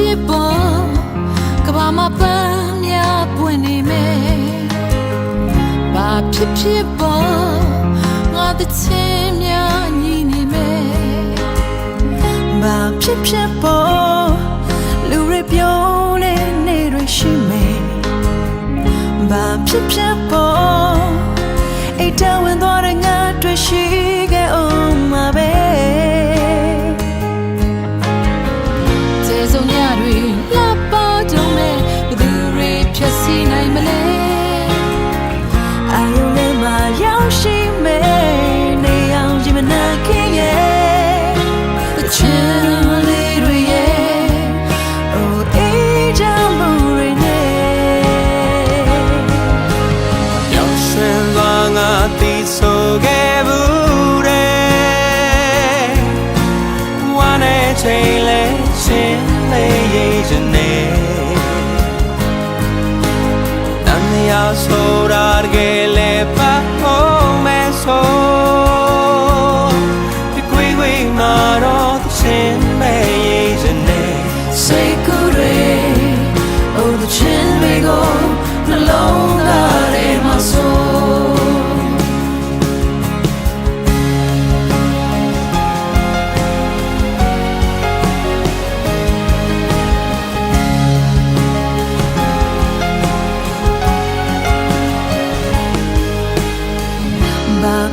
ဖြစ်ဖြစ်ပေါ်ကဘာမှာပန်းများပွင့်နေမယ်ဘာဖြစ်ဖြစ်ပေါ်ငါ的ချင်းများညီနေမယ်ဘာဖြစ်ဖြစ်ပေါ်လူတွေပြောနေနေရရှိမယ်ဘာဖြစ်ဖြစ်ပေါ်အိတ်တဝင်သွား ဖြည့်ဆည်းနိုင်မလဲအာယုန်ထဲမှာရောက်ရှိမဲ့နေအောင်ဒီမနာခင်ရဲ့အချမ်းလေးတွေရဲ့ Oh အေးချမ်းမှုတွေနဲ့ရောက်ရွှင်စွာငါတီးဆိုခဲ့ဘူးတဲ့ဝမ်းနဲ့ချိန် ဆိုတာတကယ်လဲပတ်ဖို့မဲဆိုဒီကွေးကွေးမှာတော့ချင်းမဲရေးချင်နေစိတ်ကူးတွေ Oh the chin we go နှလုံး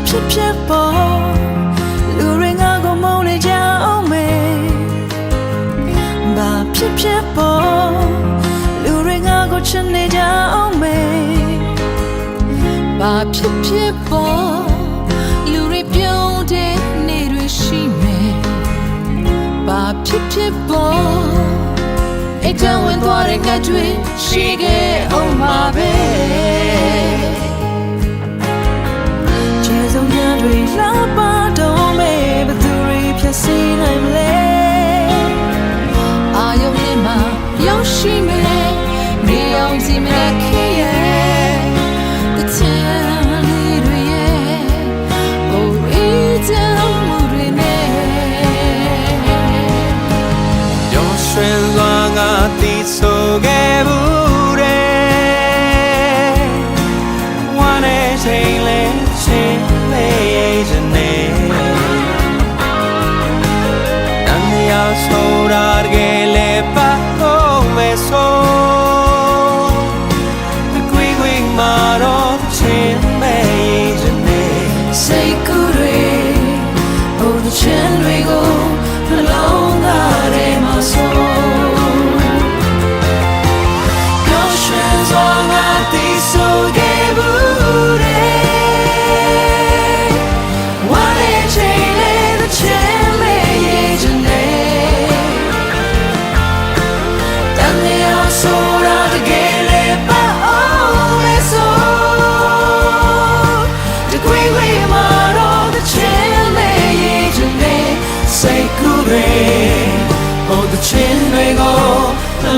ဖြစ်ဖြစ်ပေါ်လူတွေငါကိုမုန်းနေကြအောင်မယ်ဘာဖြစ်ဖြစ်ပေါ်လူတွေငါကိုချစ်နေကြအောင်မယ်ဘာဖြစ်ဖြစ်ပေါ်လူတွေပြုံးတဲ့နေတွေရှိမယ်ဘာဖြစ်ဖြစ်ပေါ်အိတ်တဝင်သွားတဲ့ကတွေရှိခဲ့အောင်မှာပဲ ဆုံးများတွေ Oh the chin တွေကိုနှလုံး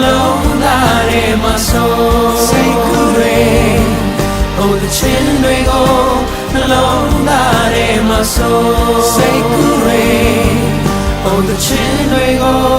လုံးသားထဲမှာဆိုစိတ်ကူးတွေ Oh the chin တွေကိုနှလုံးသားထဲမှာဆိုစိတ်ကူးတွေ Oh the chin တွေကို